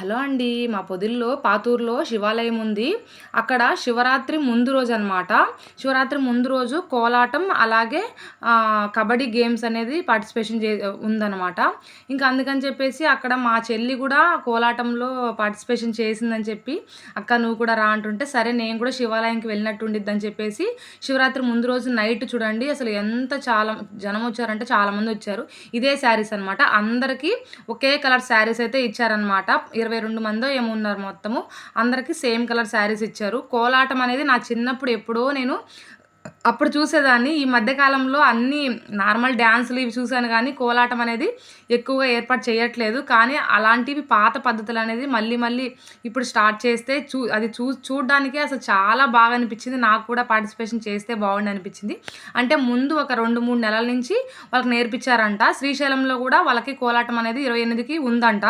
Hello అండి మా పొదిల్లో పాతూరులో శివాలయం ఉంది. అక్కడ శివరాత్రి ముందు రోజు అనమాట శివరాత్రి ముందు రోజు కోలాటం అలాగే కబడ్డీ గేమ్స్ అనేది పార్టిసిపేషన్ చే ఉందన్నమాట. ఇంకా అందుకని చెప్పేసి అక్కడ మా చెల్లి కూడా కోలాటంలో పార్టిసిపేషన్ చేసిందని చెప్పి అక్క నువ్వు కూడా రా అంటుంటే సరే నేను కూడా శివాలయంకి వెళ్ళినట్టు ఉండిద్దని చెప్పేసి శివరాత్రి ముందు రోజు నైట్ చూడండి అసలు ఎంత చాలా జనం వచ్చారంటే చాలామంది వచ్చారు. ఇదే శారీస్ అనమాట అందరికీ ఒకే కలర్ శారీస్ అయితే ఇచ్చారనమాట ఇరవై రెండు మందో ఏమో ఉన్నారు మొత్తము. అందరికీ సేమ్ కలర్ శారీస్ ఇచ్చారు. కోలాటం అనేది నా చిన్నప్పుడు ఎప్పుడో నేను అప్పుడు చూసేదాన్ని. ఈ మధ్యకాలంలో అన్ని నార్మల్ డ్యాన్సులు ఇవి చూశాను కానీ కోలాటం అనేది ఎక్కువగా ఏర్పాటు చేయట్లేదు. కానీ అలాంటివి పాత పద్ధతులు అనేది మళ్ళీ మళ్ళీ ఇప్పుడు స్టార్ట్ చేస్తే చూ అది చూ చూడడానికి అసలు చాలా బాగా అనిపించింది. నాకు కూడా పార్టిసిపేషన్ చేస్తే బాగుండి అనిపించింది. అంటే ముందు ఒక రెండు మూడు నెలల నుంచి వాళ్ళకి నేర్పించారంట. శ్రీశైలంలో కూడా వాళ్ళకి కోలాటం అనేది ఇరవై ఎనిమిదికి ఉందంట.